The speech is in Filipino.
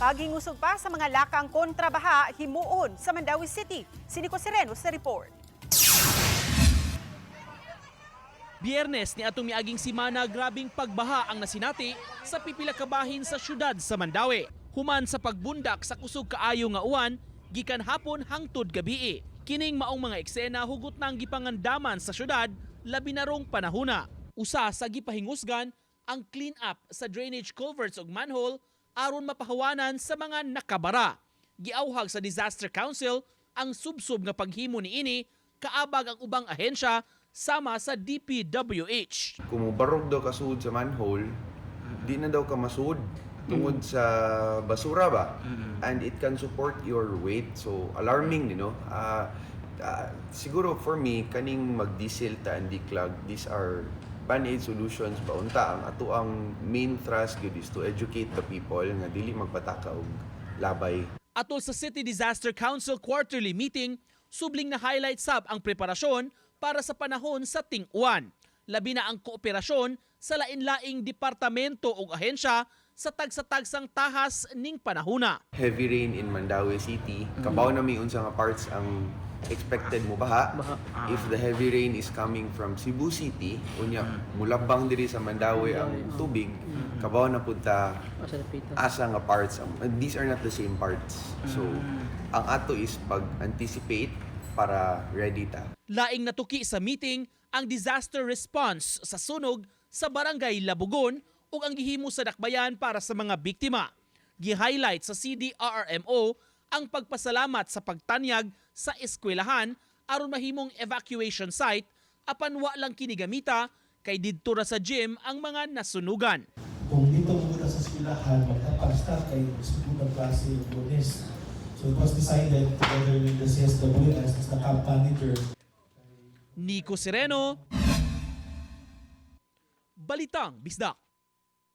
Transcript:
Paghingusog pa sa mga lakang kontrabaha himuon sa Mandawi City. Siniko Sereno sa report. Biyernes ni atong miaging simana grabing pagbaha ang nasinati sa pipila ka bahin sa syudad sa Mandawi. Human sa pagbundak sa kusog kaayo nga uwan, gikan hapon hangtod gabii. Kining maong mga eksena hugot nang gipangandaman sa syudad labi na rong panahona. Usa sa gipahingusgan ang clean up sa drainage culverts ug manhole aron mapahawanan sa mga nakabara. Giauhag sa Disaster Council ang subsub nga paghimo ni ini kaabag ang ubang ahensya sama sa DPWH. kung mubarog daw ka sa manhole, di na daw ka masud tungod sa basura ba? And it can support your weight. So, alarming, you know? Ah, ah, siguro for me, kaning mag-diesel ta and declog, these are band-aid solutions ba unta ang ato ang main thrust gyud is to educate the people nga dili magpataka og labay Atol sa City Disaster Council quarterly meeting, subling na highlight sab ang preparasyon para sa panahon sa ting-uwan. Labi na ang kooperasyon sa lain-laing departamento o ahensya sa tagsa-tagsang tahas ning panahuna. heavy rain in Mandawi City. Kabaw na may unsa nga parts ang expected mo baha. If the heavy rain is coming from Cebu City, unya mulabang diri sa Mandawi ang tubig, kabaw na punta asa nga parts. ang- and These are not the same parts. So, ang ato is pag-anticipate para ready ta. Laing natuki sa meeting ang disaster response sa sunog sa barangay Labugon ug ang gihimo sa dakbayan para sa mga biktima. Gi-highlight sa CDRRMO ang pagpasalamat sa pagtanyag sa eskwelahan aron mahimong evacuation site apan wa lang kinigamita kay didto ra sa gym ang mga nasunugan. kung dito muna sa eskwelahan, magkapag-start ay sumunod klase yung lunes. So it was decided together with the CSWS as the camp manager Nico Sereno, Balitang Bisdak.